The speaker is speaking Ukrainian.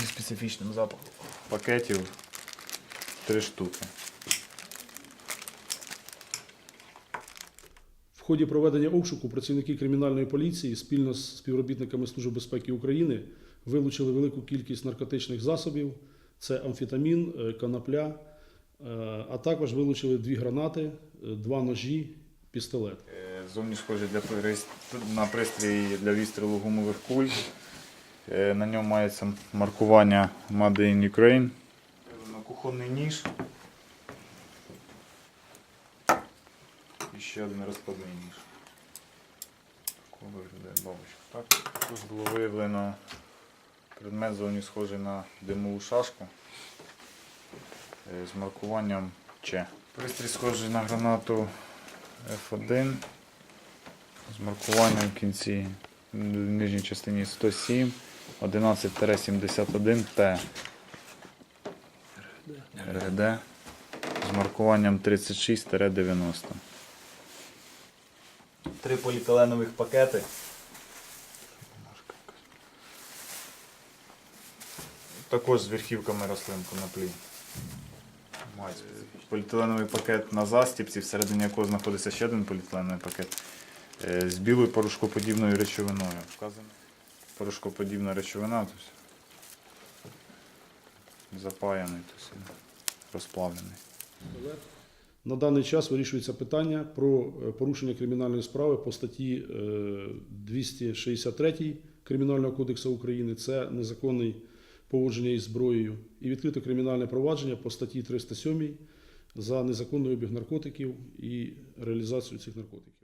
зі специфічним запахом. пакетів три штуки. В ході проведення обшуку працівники кримінальної поліції спільно з співробітниками Служби безпеки України вилучили велику кількість наркотичних засобів: це амфетамін, е, конопля, е, а також вилучили дві гранати, е, два ножі, пістолет. Зовні схожі для на пристрій для відстрілу гумових куль. Е, На ньому мається маркування Made in Ukraine. На кухонний ніж. І ще один розкладний ніж. Такого виглядає бабочка. Так. Тут було виявлено предмет зовні схожий на димову шашку е, з маркуванням Ч. Пристрій схожий на гранату F1 з маркуванням в кінці в нижній частині 107 11-71 Т РГД з маркуванням 36-90. Три поліетиленових пакети. Також з верхівками рослин коноплі. Мають поліетиленовий пакет на застіпці, всередині якого знаходиться ще один поліетиленовий пакет е, з білою порошкоподібною речовиною. Порошкоподібна речовина, тобто запаяний, тобто розплавлений. На даний час вирішується питання про е, порушення кримінальної справи по статті е, 263 Кримінального кодексу України. Це незаконне поводження із зброєю. І відкрито кримінальне провадження по статті 307 за незаконний обіг наркотиків і реалізацію цих наркотиків.